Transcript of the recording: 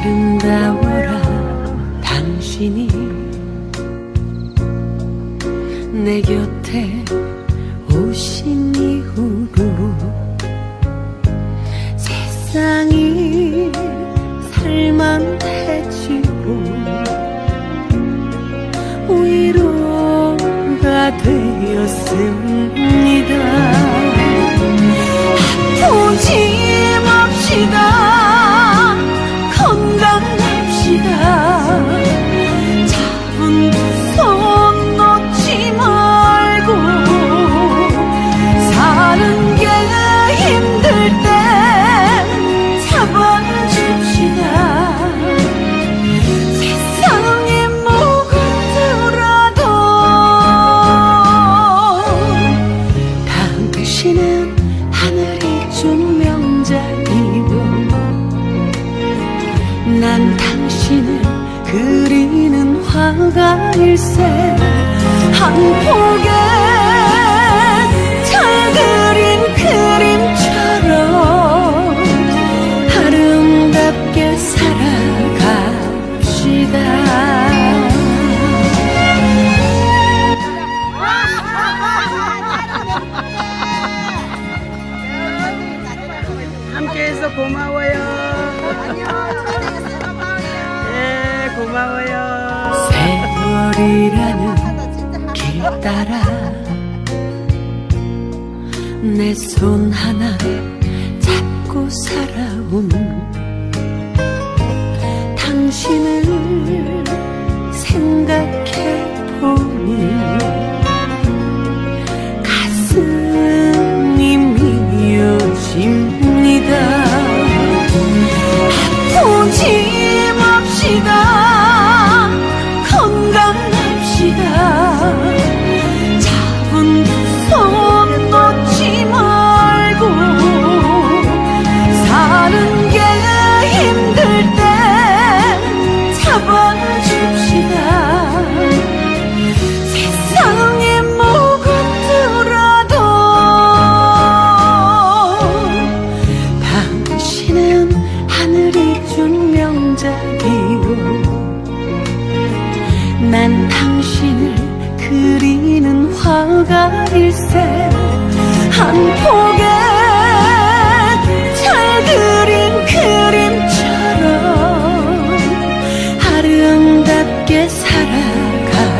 아름다워라 당신이 내 곁에 오신 이후로 세상이 살만해지고 위로가 되었습니다 난 당신을 그리는 화가일세. 한 폭에 잘 그린 그림처럼 아름답게 살아갑시다. 함께해서 고마워요. 예, 고마워요. 세월이라는 길 따라 내 손 하나 잡고 살아온 당신을 생각해 보니 그리 준 명작이고 난 당신을 그리는 화가일세. 한 폭의 잘 그린 그림처럼 아름답게 살아갑시다.